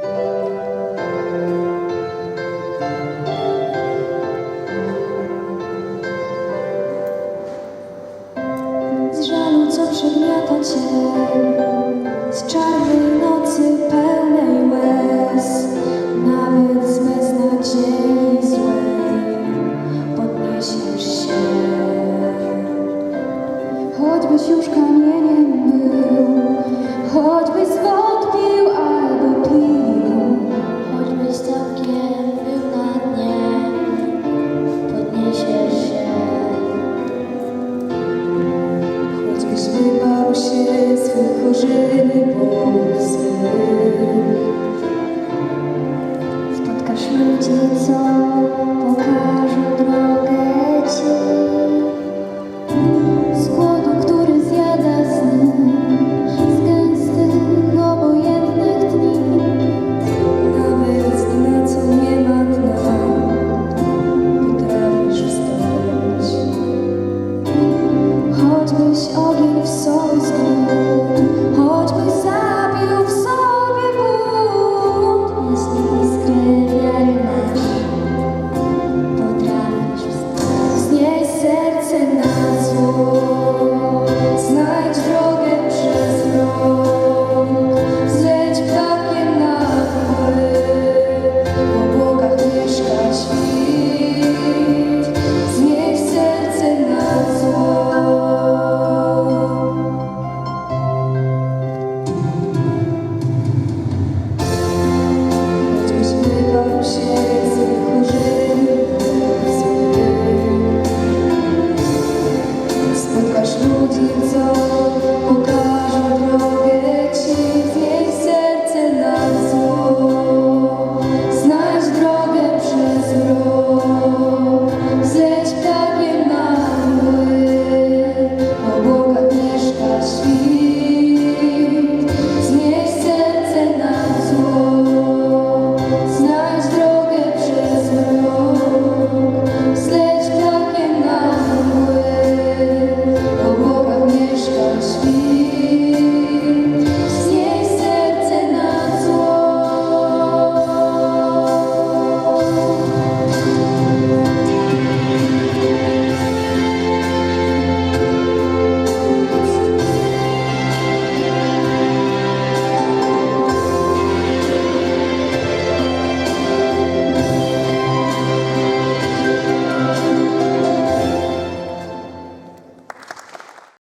Z żalu, co przygniata cię, z czarów Spotkasz ludzi, co pokażą drogę Ci. Skład будется, пока